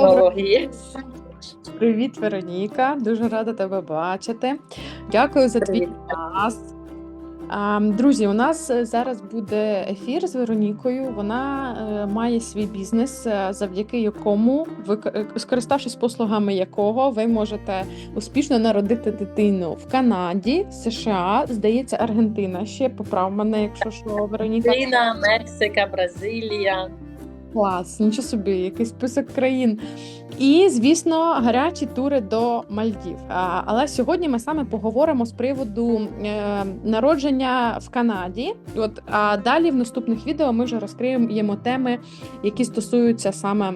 Технології. Привіт, Вероніка. Дуже рада тебе бачити. Дякую за твій час. Друзі, у нас е, зараз буде ефір з Веронікою. Вона е, має свій бізнес, е, завдяки якому ви скориставшись послугами якого ви можете успішно народити дитину в Канаді, США, здається, Аргентина. Ще поправ мене, якщо що, Вероніка. Україна, Мексика, Бразилія. Клас, нічого собі, який список країн. І, звісно, гарячі тури до Мальдів. Але сьогодні ми саме поговоримо з приводу е, народження в Канаді. От а далі в наступних відео ми вже розкриємо теми, які стосуються саме.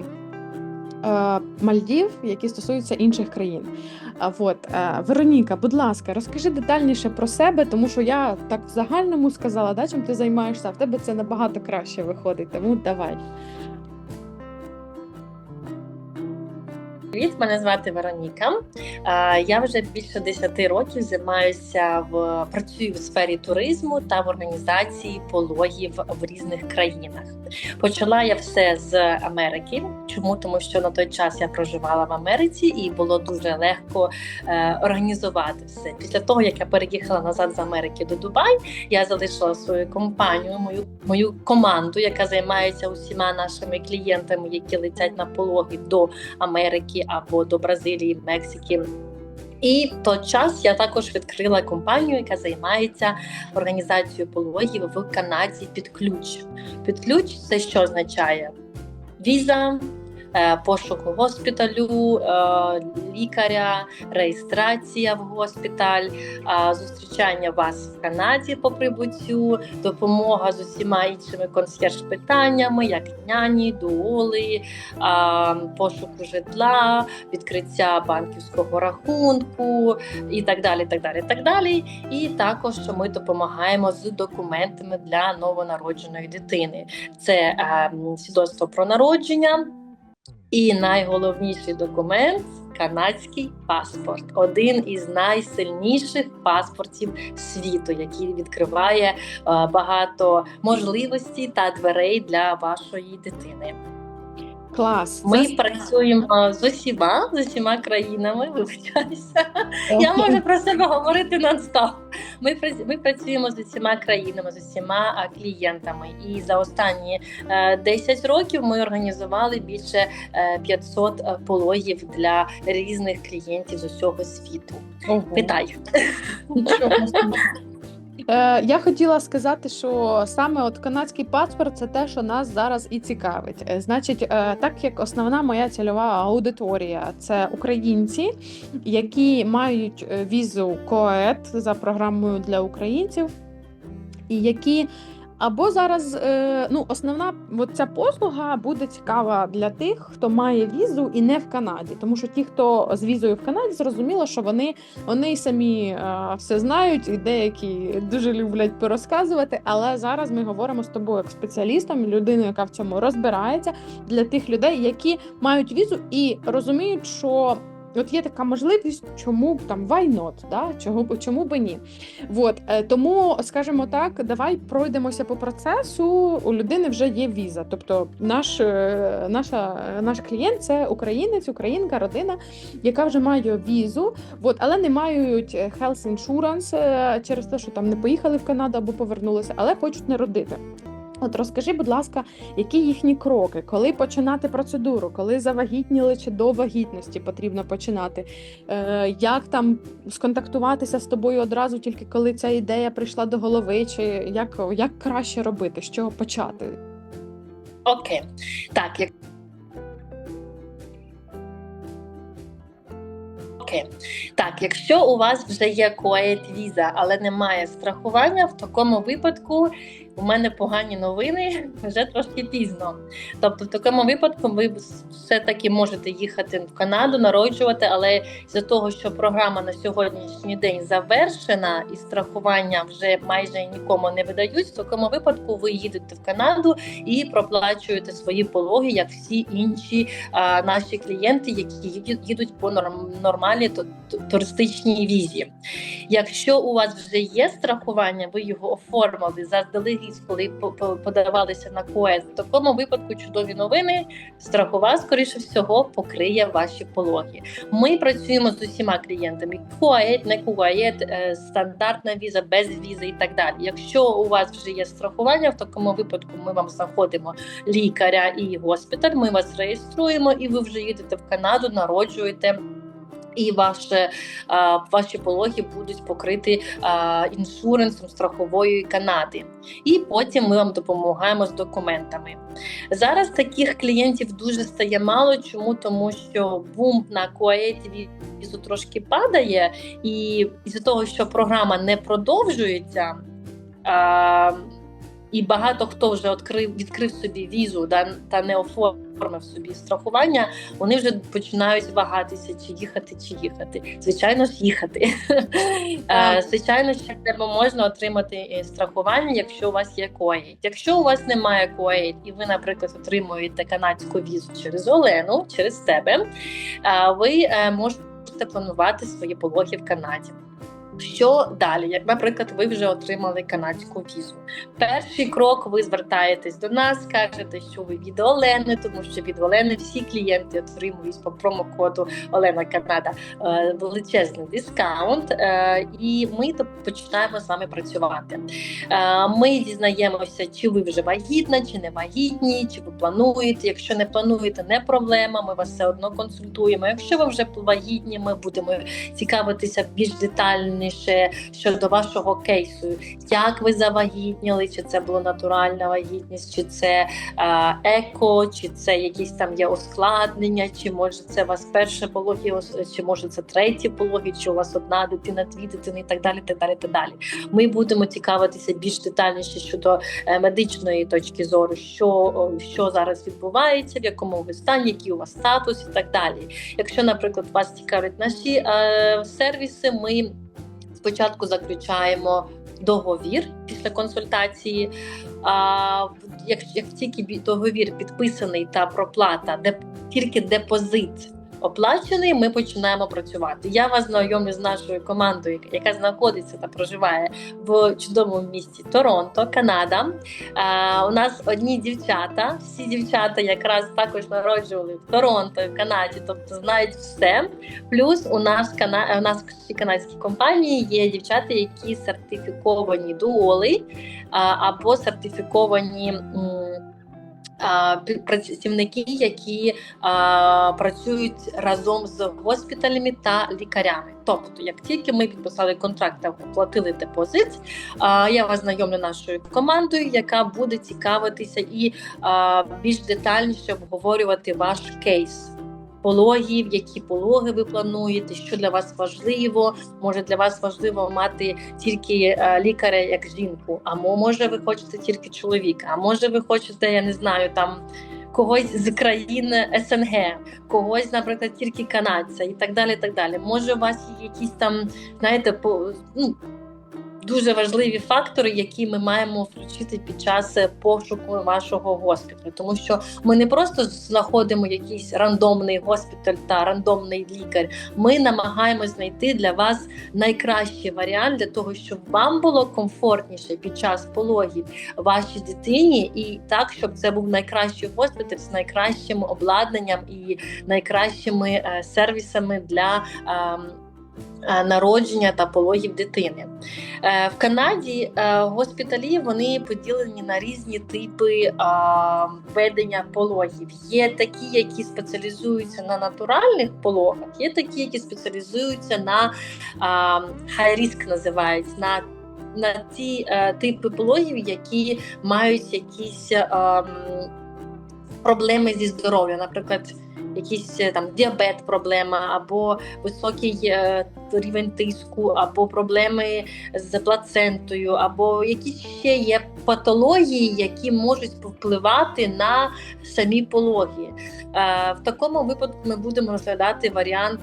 е, Мальдів, які стосуються інших країн. От е, Вероніка, будь ласка, розкажи детальніше про себе, тому що я так в загальному сказала, да, чим ти займаєшся, а в тебе це набагато краще виходить. Тому давай. Привіт, мене звати Вероніка. Я вже більше 10 років займаюся в працюю в сфері туризму та в організації пологів в різних країнах. Почала я все з Америки. Чому? Тому що на той час я проживала в Америці і було дуже легко е, організувати все. Після того, як я переїхала назад з Америки до Дубай, я залишила свою компанію, мою мою команду, яка займається усіма нашими клієнтами, які летять на пологи до Америки або до Бразилії, Мексики. І в той час я також відкрила компанію, яка займається організацією пологів в Канаді під ключ. Під ключ це що означає? Віза, пошук госпіталю, е, лікаря, реєстрація в госпіталь, е, зустрічання вас в Канаді по прибуттю, допомога з усіма іншими консьєрж-питаннями, як няні, дуоли, е, пошуку житла, відкриття банківського рахунку і так далі. так далі, так далі. І також що ми допомагаємо з документами для новонародженої дитини. Це е, свідоцтво про народження. І найголовніший документ канадський паспорт один із найсильніших паспортів світу, який відкриває е, багато можливостей та дверей для вашої дитини. Клас. Ми Це- працюємо з усіма з усіма країнами. Вибачаюся. Я можу про себе говорити нон-стоп. Ми пра- ми працюємо з усіма країнами, з усіма клієнтами. І за останні е, 10 років ми організували більше е, 500 е, пологів для різних клієнтів з усього світу. Ого. Питай. Е, я хотіла сказати, що саме от канадський паспорт це те, що нас зараз і цікавить. Е, Значить, е, так як основна моя цільова аудиторія це українці, які мають е, візу КОЕД за програмою для українців, і які або зараз е, ну основна от ця послуга буде цікава для тих, хто має візу і не в Канаді, тому що ті, хто з візою в Канаді, зрозуміло, що вони вони самі е, все знають, і деякі дуже люблять порозказувати. Але зараз ми говоримо з тобою як спеціалістом, людиною, яка в цьому розбирається для тих людей, які мають візу і розуміють, що. От є така можливість, чому б там why not, да? чому, чому би ні. От, е, тому, скажімо так, давай пройдемося по процесу. У людини вже є віза. Тобто наш, е, наша, наш клієнт це українець, українка, родина, яка вже має візу, от, але не мають health insurance е, через те, що там не поїхали в Канаду або повернулися, але хочуть народити. От розкажи, будь ласка, які їхні кроки, коли починати процедуру, коли завагітніли чи до вагітності потрібно починати? Е, як там сконтактуватися з тобою одразу, тільки коли ця ідея прийшла до голови, чи як, як краще робити, з чого почати? Окей. Так, як Так, якщо у вас вже є коет віза, але немає страхування, в такому випадку у мене погані новини вже трошки пізно. Тобто, в такому випадку ви все-таки можете їхати в Канаду, народжувати, але з-за того, що програма на сьогоднішній день завершена і страхування вже майже нікому не видають, в такому випадку ви їдете в Канаду і проплачуєте свої пологи, як всі інші а, наші клієнти, які їдуть- по норм, нормальній ту- ту- туристичній візі. Якщо у вас вже є страхування, ви його оформили заздалегідь віз, коли по- по- подавалися на КОЕД. В такому випадку чудові новини. Страхова, скоріше всього, покриє ваші пологи. Ми працюємо з усіма клієнтами: КОЕД, не е, стандартна віза, без візи і так далі. Якщо у вас вже є страхування, в такому випадку ми вам знаходимо лікаря і госпіталь. Ми вас реєструємо, і ви вже їдете в Канаду, народжуєте. І ваше, ваші пологи будуть покриті іншуренсом страхової Канади. І потім ми вам допомагаємо з документами. Зараз таких клієнтів дуже стає мало. Чому? Тому що бум на коеті візу трошки падає, і із-за того, що програма не продовжується. А, і багато хто вже відкрив, відкрив собі візу да, та не оформив собі страхування, вони вже починають вагатися, чи їхати, чи їхати. Звичайно ж, їхати. Е, Звичайно, ще треба можна отримати е, страхування, якщо у вас є коїть. Якщо у вас немає коїть, і ви, наприклад, отримуєте канадську візу через Олену, через тебе, е, ви можете планувати свої пологи в Канаді. Що далі? Як, наприклад, ви вже отримали канадську візу. Перший крок ви звертаєтесь до нас, кажете, що ви від Олени, тому що від Олени всі клієнти отримують по промокоду Олена Канада е, величезний дискаунт, е, і ми починаємо з вами працювати. Е, Ми дізнаємося, чи ви вже вагітна, чи не вагітні, чи ви плануєте. Якщо не плануєте, не проблема. Ми вас все одно консультуємо. Якщо ви вже вагітні, ми будемо цікавитися більш детальніше щодо вашого кейсу, як ви завагітніли, чи це була натуральна вагітність, чи це еко, чи це якісь там є ускладнення, чи може це у вас перше пологи, ос- чи може це треті пологи, чи у вас одна дитина, дві дитини, і так далі. Так далі, так далі. Ми будемо цікавитися більш детальніше щодо е, медичної точки зору, що, що зараз відбувається, в якому ви стані, який у вас статус і так далі. Якщо, наприклад, вас цікавлять наші е, сервіси, ми спочатку заключаємо договір після консультації. А як, як тільки договір підписаний та проплата, де тільки депозит оплачений, ми починаємо працювати. Я вас знайомлю з нашою командою, яка знаходиться та проживає в чудовому місті Торонто, Канада. А, у нас одні дівчата, всі дівчата якраз також народжували в Торонто, в Канаді, тобто знають все. Плюс у нас кана... у нас в канадській компанії є дівчата, які сертифіковані дуоли або сертифіковані. м, Працівники, які працюють разом з госпіталями та лікарями. Тобто, як тільки ми підписали контракт та оплатили депозит, я вас знайомлю нашою командою, яка буде цікавитися і більш детальніше обговорювати ваш кейс. Пологів, які пологи ви плануєте, що для вас важливо. Може для вас важливо мати тільки е, лікаря як жінку, а може ви хочете тільки чоловіка, а може ви хочете, я не знаю, там когось з країн СНГ, когось, наприклад, тільки канадця і так далі. так далі. Може, у вас є якісь там, знаєте, по ну. Дуже важливі фактори, які ми маємо включити під час е, пошуку вашого госпіталю, тому що ми не просто знаходимо якийсь рандомний госпіталь та рандомний лікар. Ми намагаємось знайти для вас найкращий варіант для того, щоб вам було комфортніше під час пологів вашій дитині, і так, щоб це був найкращий госпіталь з найкращим обладнанням і найкращими е, сервісами для. Ем, е, Народження та пологів дитини Е, в Канаді е, госпіталі вони поділені на різні типи ведення пологів. Є такі, які спеціалізуються на натуральних пологах, є такі, які спеціалізуються на high risk називають на на ті типи пологів, які мають якісь е, проблеми зі здоров'ям, наприклад, якийсь е, там діабет, проблема, або високий е, рівень тиску, або проблеми з плацентою, або якісь ще є патології, які можуть впливати на самі пологи. Е, в такому випадку ми будемо розглядати варіант.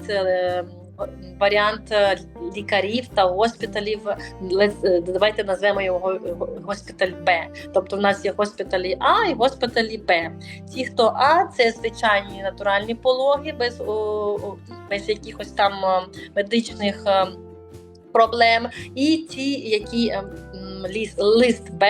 Е, Варіант е, лікарів та госпіталів, давайте назвемо його госпіталь Б. Тобто, в нас є госпіталі А і госпіталі Б. Ті, хто А, це звичайні натуральні пологи, без, без якихось там е, медичних е, проблем, і ті, які е, ліс- лист Б,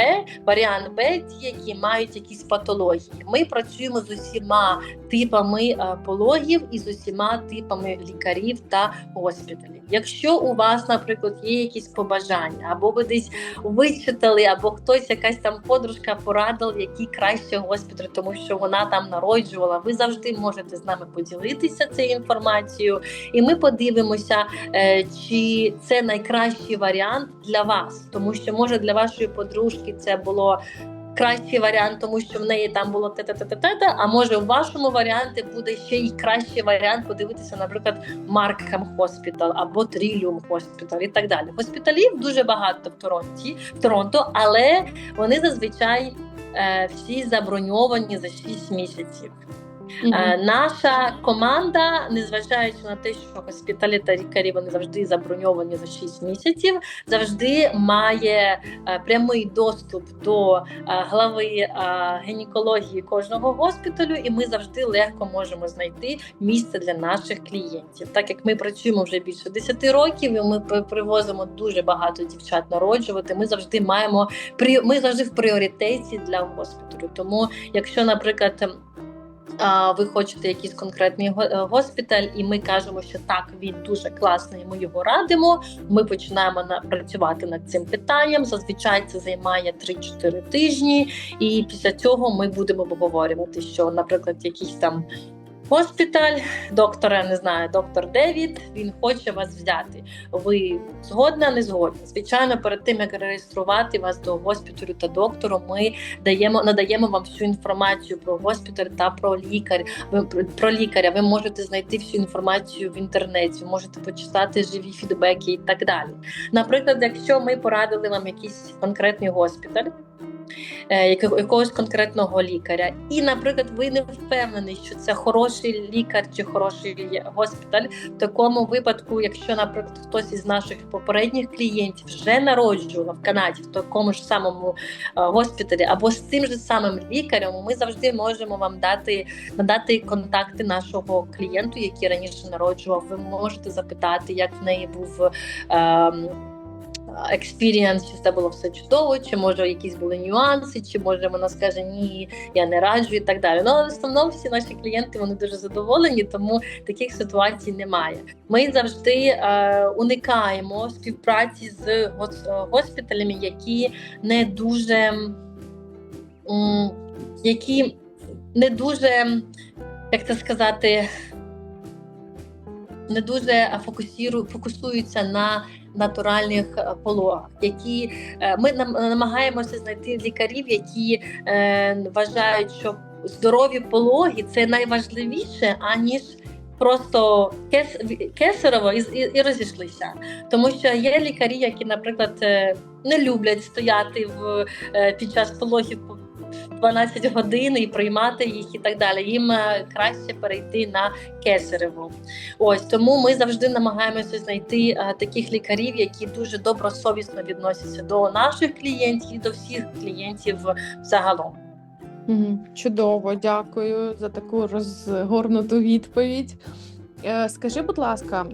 варіант Б, ті, які мають якісь патології. Ми працюємо з усіма типами е, пологів і з усіма типами лікарів та госпіталів. Якщо у вас, наприклад, є якісь побажання, або ви десь вичитали, або хтось, якась там подружка порадила, який краще госпіталь, тому що вона там народжувала. Ви завжди можете з нами поділитися цією інформацією, і ми подивимося, е, чи це найкращий варіант для вас, тому що може для вашої подружки це було. Кращий варіант, тому що в неї там було те те те те те а може в вашому варіанті буде ще й кращий варіант подивитися, наприклад, Маркхем Хоспітал або Тріліум Хоспітал і так далі. Госпіталів дуже багато в Торонті, в Торонто, але вони зазвичай е, всі заброньовані за 6 місяців. Е, наша команда, незважаючи на те, що госпіталі та лікарі вони завжди заброньовані за 6 місяців, завжди має е, прямий доступ до е, глави е, гінекології кожного госпіталю, і ми завжди легко можемо знайти місце для наших клієнтів. Так як ми працюємо вже більше 10 років, і ми привозимо дуже багато дівчат народжувати. Ми завжди маємо ми завжди в пріоритеті для госпіталю. Тому, якщо, наприклад, ви хочете якийсь конкретний е, госпіталь, і ми кажемо, що так, він дуже класний, ми його радимо. Ми починаємо на працювати над цим питанням. Зазвичай це займає 3-4 тижні, і після цього ми будемо обговорювати, що, наприклад, якийсь там. Госпіталь, доктора не знаю, доктор Девід. Він хоче вас взяти. Ви згодна, не згодна. Звичайно, перед тим як реєструвати вас до госпіталю та доктору, ми даємо надаємо вам всю інформацію про госпіталь та про лікар. Про лікаря. Ви можете знайти всю інформацію в інтернеті, можете почитати живі фідбеки і так далі. Наприклад, якщо ми порадили вам якийсь конкретний госпіталь. Е, яко- Якогось конкретного лікаря, і, наприклад, ви не впевнені, що це хороший лікар чи хороший госпіталь. В такому випадку, якщо, наприклад, хтось із наших попередніх клієнтів вже народжував в Канаді в такому ж самому е, госпіталі або з тим же самим лікарем, ми завжди можемо вам дати надати контакти нашого клієнту, який раніше народжував. Ви можете запитати, як в неї був. ем, Експірієнс, чи це було все чудово, чи може якісь були нюанси, чи може вона скаже ні, я не раджу і так далі. Ну але в основному всі наші клієнти вони дуже задоволені, тому таких ситуацій немає. Ми завжди е, уникаємо співпраці з е, госпіталями, які не дуже які не дуже, як це сказати, не дуже фокусуються на натуральних е, пологах, які е, ми намагаємося знайти лікарів, які е, вважають, що здорові пологи це найважливіше, аніж просто кес, кесарево і, і, і розійшлися. Тому що є лікарі, які, наприклад, е, не люблять стояти в е, під час пологів. 12 годин і приймати їх і так далі. Їм е, краще перейти на кесарево. Ось тому ми завжди намагаємося знайти е, таких лікарів, які дуже добросовісно відносяться до наших клієнтів і до всіх клієнтів загалом. Чудово, дякую за таку розгорнуту відповідь. Е, Скажи, будь ласка,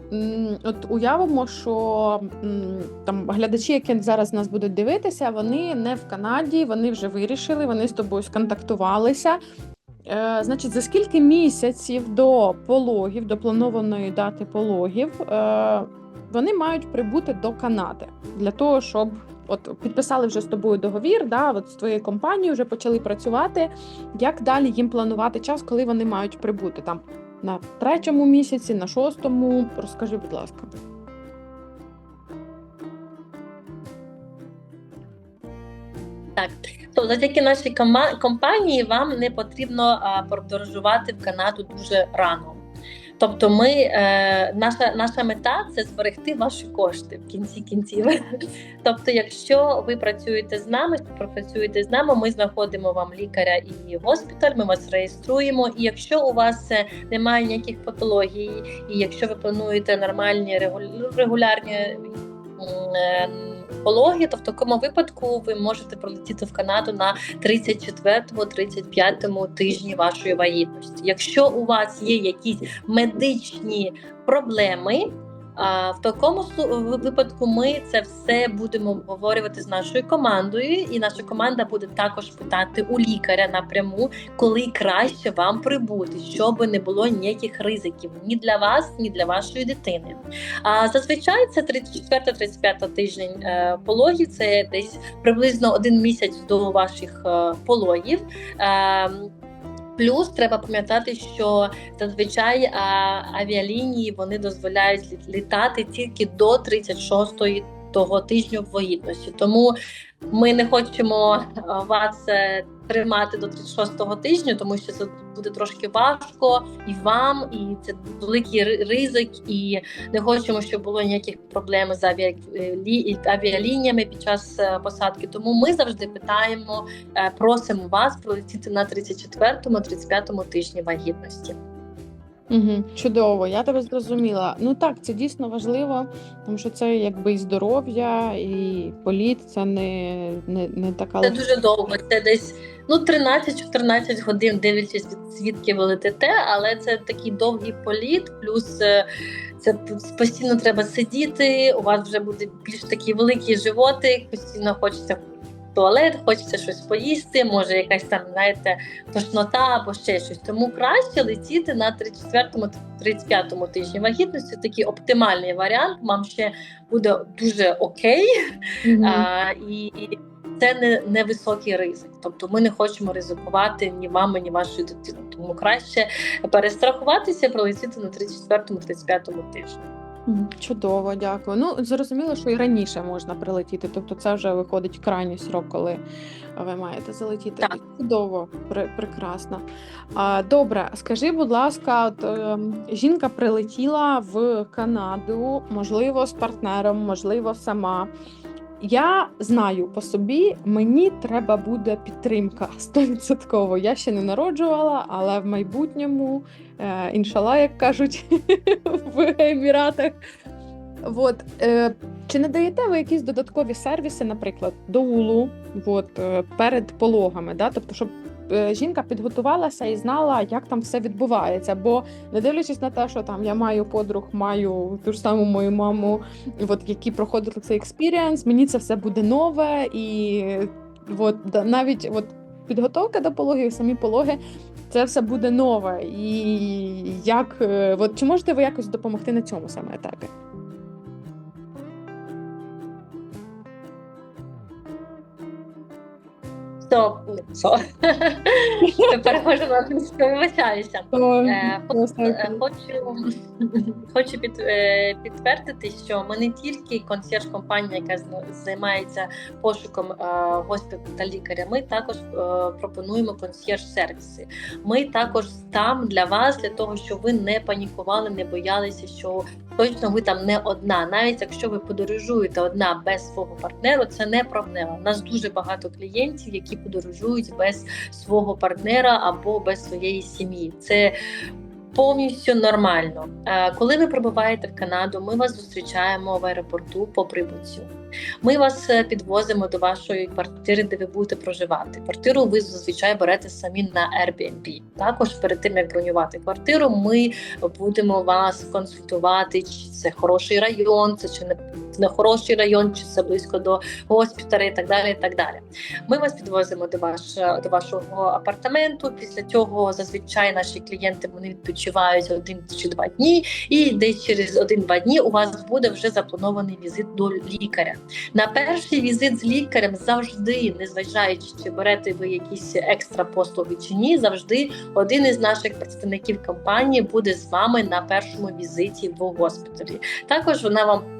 от уявимо, що там глядачі, які зараз нас будуть дивитися, вони не в Канаді, вони вже вирішили, вони з тобою сконтактувалися. Е, Значить, за скільки місяців до пологів, до планованої дати пологів, е, вони мають прибути до Канади для того, щоб от підписали вже з тобою договір, да, от з твоєю компанією вже почали працювати. Як далі їм планувати час, коли вони мають прибути там на третьому місяці, на шостому? Розкажи, будь ласка. Так, то завдяки нашій компанії вам не потрібно подорожувати в Канаду дуже рано. Тобто, ми е, наша наша мета це зберегти ваші кошти в кінці кінців. Тобто, якщо ви працюєте з нами, співпрацюєте з нами, ми знаходимо вам лікаря і госпіталь. Ми вас реєструємо. І якщо у вас е, немає ніяких патологій, і якщо ви плануєте нормальні регу- регулярні е, пологи, то в такому випадку ви можете пролетіти в Канаду на 34-35 тижні вашої вагітності. Якщо у вас є якісь медичні проблеми, В такому випадку ми це все будемо обговорювати з нашою командою, і наша команда буде також питати у лікаря напряму, коли краще вам прибути, щоб не було ніяких ризиків ні для вас, ні для вашої дитини. А зазвичай це 34-35 тиждень е, пологів. Це десь приблизно один місяць до ваших е, пологів. Плюс треба пам'ятати, що зазвичай авіалінії вони дозволяють лі- літати тільки до 36-ї того тижню вагітності. Тому ми не хочемо вас е, тримати до 36-го тижня, тому що це буде трошки важко і вам, і це великий ризик, і не хочемо, щоб було ніяких проблем з е, авіалініями під час е, посадки. Тому ми завжди питаємо, просимо вас прилетіти на 34-35 тижні вагітності. Угу, чудово, я тебе зрозуміла. Ну так, це дійсно важливо, тому що це якби і здоров'я, і політ це не, не, не така Це дуже довго. Це десь ну 13-14 годин, дивлячись від звідки ви летите, але це такий довгий політ, плюс. е, Це постійно треба сидіти. У вас вже буде більш такий великий животик, постійно хочеться туалет, хочеться щось поїсти, може якась там, знаєте, тошнота або ще щось. Тому краще летіти на 34-35 тижні вагітності. Такий оптимальний варіант. Вам ще буде дуже окей. Мгм. А, і це не невисокий ризик. Тобто ми не хочемо ризикувати ні вами, ні вашою дитиною. Тому краще перестрахуватися, пролетіти на 34-35 тижні. Чудово, дякую. Ну, зрозуміло, що і раніше можна прилетіти. Тобто, це вже виходить крайній срок, коли ви маєте залетіти. Так. Чудово, пре- прекрасно. А, добре, скажи, будь ласка, от, е, жінка прилетіла в Канаду, можливо, з партнером, можливо, сама. Я знаю по собі, мені треба буде підтримка 100%. Я ще не народжувала, але в майбутньому, е, іншала, як кажуть в Еміратах. От, е, чи не даєте ви якісь додаткові сервіси, наприклад, доулу от, е, перед пологами? Да? Тобто, щоб жінка підготувалася і знала, як там все відбувається. Бо не дивлячись на те, що там я маю подруг, маю ту ж саму мою маму, от, які проходили цей експірієнс, мені це все буде нове, і от, навіть от, підготовка до пологів, самі пологи. Це все буде нове, і як е, от чи можете ви якось допомогти на цьому саме етапі? То, so. Перехожу вибачаюся. Е, хо- е, Хочу, хочу під, е, підтвердити, що ми не тільки консьєрж компанія, яка займається пошуком е, госпіталя лікаря. Ми також е, пропонуємо консьєрж сервіси. Ми також там для вас, для того, щоб ви не панікували, не боялися, що точно ви там не одна. Навіть якщо ви подорожуєте одна без свого партнеру, це не проблема. У нас дуже багато клієнтів, які подорожують без свого партнера або без своєї сім'ї. Це повністю нормально. Е, Коли ви прибуваєте в Канаду, ми вас зустрічаємо в аеропорту по прибуттю. Ми вас е, підвозимо до вашої квартири, де ви будете проживати. Квартиру ви зазвичай берете самі на Airbnb. Також перед тим як бронювати квартиру, ми будемо вас консультувати, чи це хороший район, це чи не, не хороший район, чи це близько до госпіталя і так далі. І так далі. Ми вас підвозимо до, ваш, до вашого апартаменту. Після цього зазвичай наші клієнти вони відпочивають один чи два дні, і десь через один-два дні у вас буде вже запланований візит до лікаря. На перший візит з лікарем завжди, незважаючи чи берете ви якісь екстра послуги чи ні, завжди один із наших представників компанії буде з вами на першому візиті в госпіталі. Також вона вам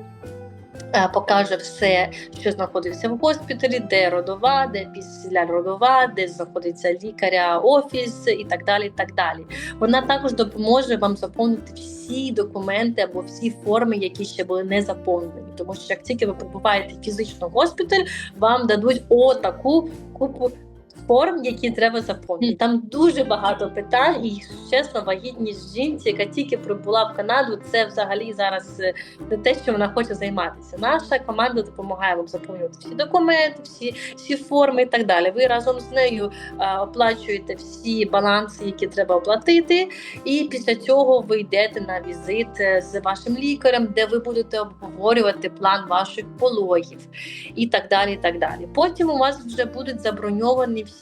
покаже все, що знаходиться в госпіталі, де родова, де після родова, де знаходиться лікаря, офіс і так далі. І так далі. Вона також допоможе вам заповнити всі документи або всі форми, які ще були не заповнені. Тому що як тільки ви побуваєте фізично в госпіталь, вам дадуть отаку купу форм, які треба заповнити. Там дуже багато питань, і чесно, вагітність жінці, яка тільки прибула в Канаду, це взагалі зараз е, не те, що вона хоче займатися. Наша команда допомагає вам заповнювати всі документи, всі, всі форми і так далі. Ви разом з нею е, оплачуєте всі баланси, які треба оплатити, і після цього ви йдете на візит е, з вашим лікарем, де ви будете обговорювати план ваших пологів і так далі. і так далі. Потім у вас вже будуть заброньовані всі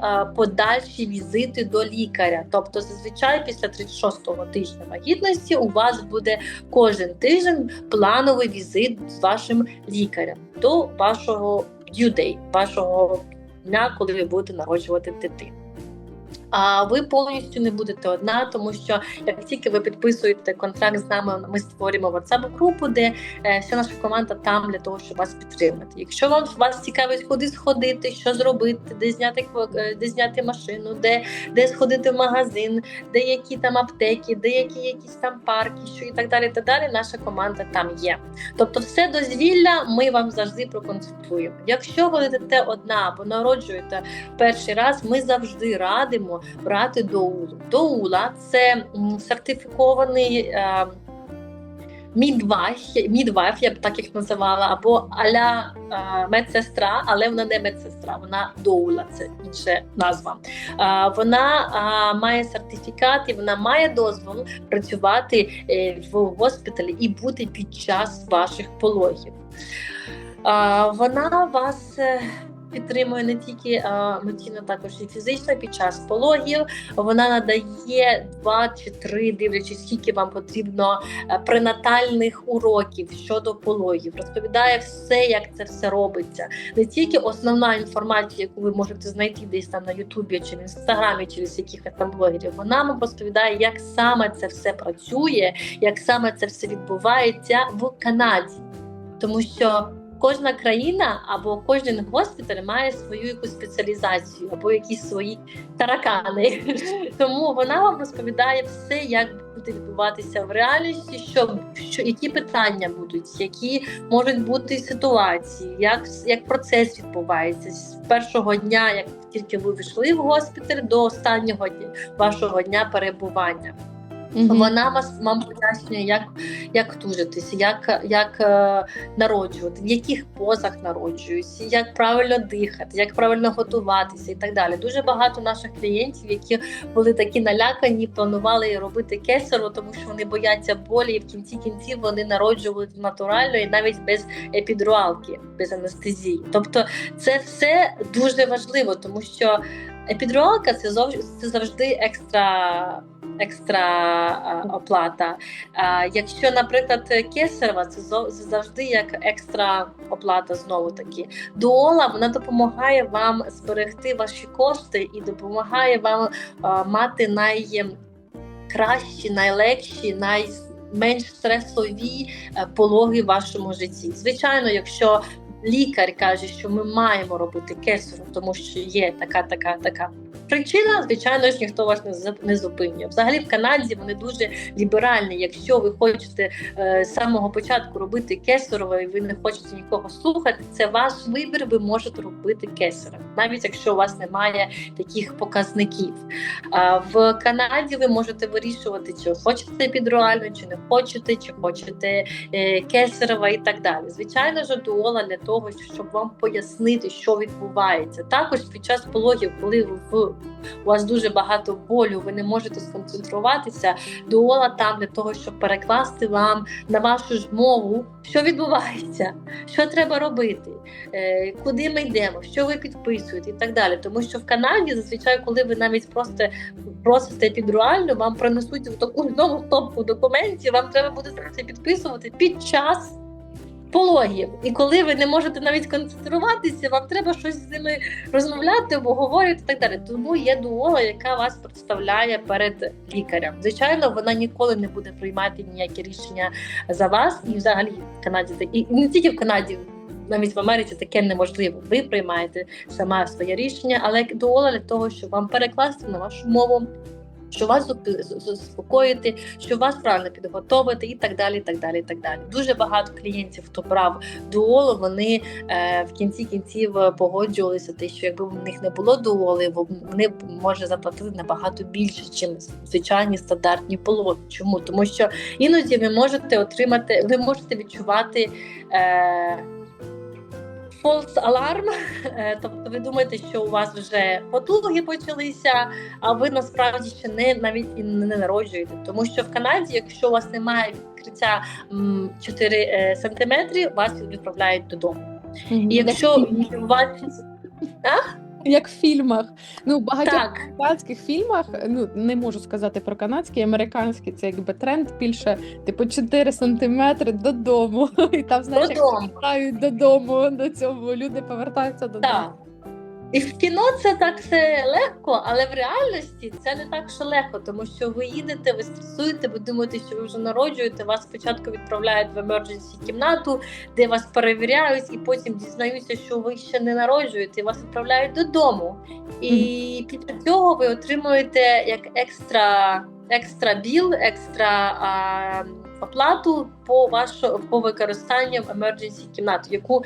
а, подальші візити до лікаря. Тобто, зазвичай після 36-го тижня вагітності у вас буде кожен тиждень плановий візит з вашим лікарем до вашого дюдей, вашого дня, коли ви будете народжувати дитину. А ви повністю не будете одна, тому що як тільки ви підписуєте контракт з нами, ми створюємо whatsapp групу де е, вся наша команда там для того, щоб вас підтримати. Якщо вам вас цікавить, куди сходити, що зробити, де зняти е, де зняти машину, де, де сходити в магазин, де які там аптеки, де які якісь там парки, що і так далі. і Так далі. Наша команда там є. Тобто, все дозвілля ми вам завжди проконсультуємо. Якщо ви летите одна або народжуєте перший раз, ми завжди радимо брати доулу. Доула це сертифікований. Е, Мідвайф, я б так їх називала, або аля е, медсестра, але вона не медсестра, вона доула, це інша назва. Е, вона має сертифікат і вона має дозвол працювати в госпіталі і бути під час ваших пологів. Вона вас підтримує не тільки емоційно, також і фізично під час пологів. Вона надає два чи три, дивлячись, скільки вам потрібно е, пренатальних уроків щодо пологів. Розповідає все, як це все робиться. Не тільки основна інформація, яку ви можете знайти десь там на Ютубі чи в інстаграмі, через якихось там блогерів. Вона вам розповідає, як саме це все працює, як саме це все відбувається в Канаді, тому що. Кожна країна або кожен госпіталь має свою якусь спеціалізацію або якісь свої таракани. Тому вона вам розповідає все, як буде відбуватися в реальності, що, що які питання будуть, які можуть бути ситуації, як, як процес відбувається з першого дня, як тільки ви вийшли в госпіталь, до останнього дня вашого дня перебування. Мгм. Вона вас вам пояснює, як, як тужитися, як, як е, народжувати, в яких позах народжуються, як правильно дихати, як правильно готуватися і так далі. Дуже багато наших клієнтів, які були такі налякані, планували робити кесаро, тому що вони бояться болі, і в кінці кінців вони народжували натурально і навіть без епідруалки, без анестезії. Тобто, це все дуже важливо, тому що епідруалка це завжди екстра екстра оплата. Якщо, наприклад, кесарева, це завжди як екстра оплата знову таки. Дуола вона допомагає вам зберегти ваші кошти і допомагає вам мати найкращі, найлегші, найменш стресові е, пологи в вашому житті. Звичайно, якщо лікар каже, що ми маємо робити кесарю, тому що є така, така, така причина, звичайно ж, ніхто вас не зупинює. Взагалі в Канаді вони дуже ліберальні. Якщо ви хочете е, з самого початку робити кесарево і ви не хочете нікого слухати, це ваш вибір. Ви можете робити кесарево, навіть якщо у вас немає таких показників. А в Канаді ви можете вирішувати, чи хочете підруально, чи не хочете, чи хочете е, кесарева і так далі. Звичайно ж, дуола для того, щоб вам пояснити, що відбувається. Також під час пологів, коли в у вас дуже багато болю, ви не можете сконцентруватися. Дуола там для того, щоб перекласти вам на вашу ж мову, що відбувається, що треба робити, е, куди ми йдемо, що ви підписуєте і так далі. Тому що в Канаді зазвичай, коли ви навіть просто просите підруально, вам принесуть в таку нову стопку документів, вам треба буде це підписувати під час. Пологів, і коли ви не можете навіть концентруватися, вам треба щось з ними розмовляти, обговорювати і так далі. Тому є дуола, яка вас представляє перед лікарем. Звичайно, вона ніколи не буде приймати ніякі рішення за вас, і взагалі в Канаді і не тільки в Канаді. Навіть в Америці таке неможливо. Ви приймаєте сама своє рішення, але дуола для того, щоб вам перекласти на вашу мову що вас заспокоїти, що вас правильно підготовити, і так далі. і так далі, і так далі. Дуже багато клієнтів, хто брав дуолу, вони е, в кінці кінців е, погоджувалися, те, що якби в них не було дуоли, вони б може заплатити набагато більше, ніж звичайні стандартні пологи. Чому? Тому що іноді ви можете отримати, ви можете відчувати. Е, False alarm, Е, тобто ви думаєте, що у вас вже потуги почалися, а ви насправді ще не навіть і не народжуєте. Тому що в Канаді, якщо у вас немає відкриття м, 4 е, сантиметри, вас відправляють додому. І якщо у вас як в фільмах. Ну, в багатьох так, американських фільмах, ну не можу сказати про канадський, американський це якби тренд більше, типу 4 сантиметри додому. І там, знаєш, як Додому. повертають додому до цього, люди повертаються додому. так. І в кіно це так все легко, але в реальності це не так що легко, тому що ви їдете, ви стресуєте, ви думаєте, що ви вже народжуєте. Вас спочатку відправляють в emergency кімнату, де вас перевіряють, і потім дізнаються, що ви ще не народжуєте, і вас відправляють додому. І після цього ви отримуєте як екстра, екстра біл, екстра а, оплату по вашу по використанню emergency кімнати, яку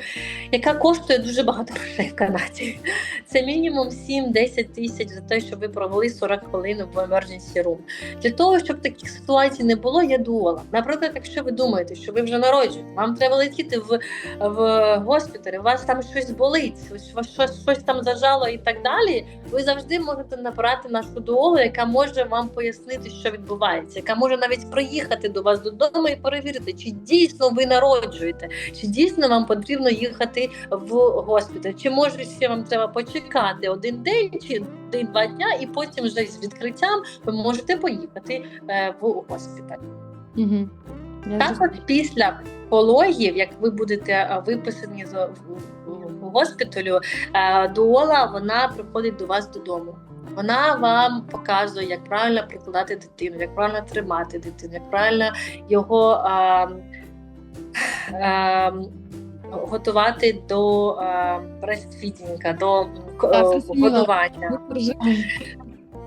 яка коштує дуже багато грошей в Канаді. Це мінімум 7-10 тисяч за те, що ви провели 40 хвилин в emergency room. Для того, щоб таких ситуацій не було, є дуола. Наприклад, якщо ви думаєте, що ви вже народжуєте, вам треба летіти в, в госпіталі, у вас там щось болить, щось, щось, щось там зажало і так далі. Ви завжди можете набрати нашу дуолу, яка може вам пояснити, що відбувається, яка може навіть приїхати до вас додому і перевірити, чи дійсно ви народжуєте, чи дійсно вам потрібно їхати в госпіталь, чи може ще вам треба почекати один день чи один-два дня, і потім вже з відкриттям ви можете поїхати е, в госпіталь. Угу. Я Так, от після пологів, як ви будете е, виписані з госпіталю, е, дуола вона приходить до вас додому. Вона вам показує, як правильно прикладати дитину, як правильно тримати дитину, як правильно його а, а, готувати до а, breastfeeding, до е, годування.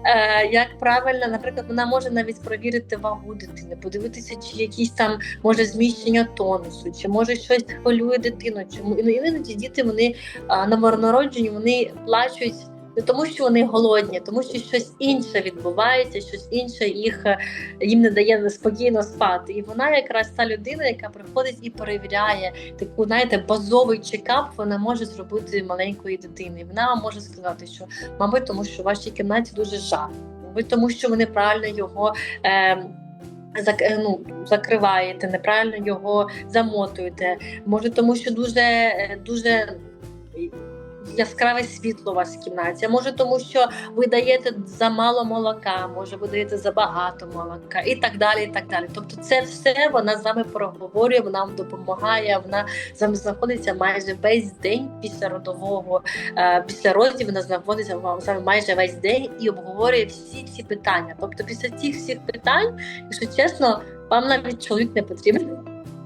Е, як правильно, наприклад, вона може навіть перевірити вагу дитини, подивитися, чи якісь там може зміщення тонусу, чи може щось хвилює дитину. Чому і іноді діти вони а, новонароджені, вони плачуть. Не тому, що вони голодні, тому що щось інше відбувається, щось інше їх е, їм не дає спокійно спати. І вона якраз та людина, яка приходить і перевіряє таку, знаєте, базовий чекап, вона може зробити маленької дитини. Вона може сказати, що мабуть, тому що в вашій кімнаті дуже жарко, мабуть, тому що ви неправильно його. Е, зак- е, ну, закриваєте, неправильно його замотуєте. Може, тому що дуже, е, дуже яскраве світло у вас в кімнаті. Може, тому що ви даєте замало молока, може, ви даєте забагато молока, і так далі. і так далі. Тобто, це все вона з вами проговорює, вона вам допомагає. Вона з вами знаходиться майже весь день після родового, е, після родів. Вона знаходиться вам- вами майже весь день і обговорює всі ці питання. Тобто, після цих всіх питань, якщо чесно, вам навіть чоловік не потрібен.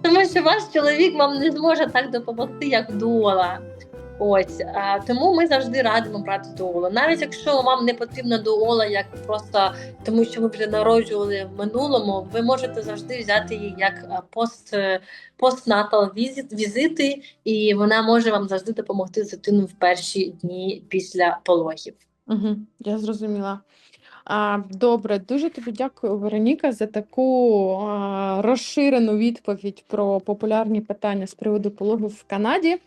Тому що ваш чоловік вам не зможе так допомогти, як дуола. Ось а, тому ми завжди радимо брати дуолу. Навіть якщо вам не потрібна дуола, як просто тому, що ви вже народжували в минулому, ви можете завжди взяти її як а, пост постнатал візит, візити, і вона може вам завжди допомогти з дитиною в перші дні після пологів. Угу, я зрозуміла. А, добре, дуже тобі дякую, Вероніка, за таку а, розширену відповідь про популярні питання з приводу пологів в Канаді.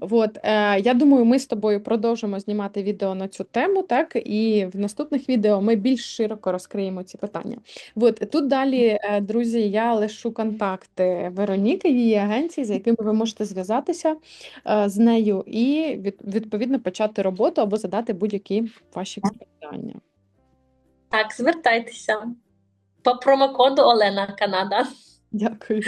От, е, я думаю, ми з тобою продовжимо знімати відео на цю тему, так, і в наступних відео ми більш широко розкриємо ці питання. От, тут далі, е, друзі, я лишу контакти Вероніки, її агенції, за якими ви можете зв'язатися е, з нею і від, відповідно почати роботу або задати будь-які ваші питання. Так, звертайтеся по промокоду Олена Канада. Дякую.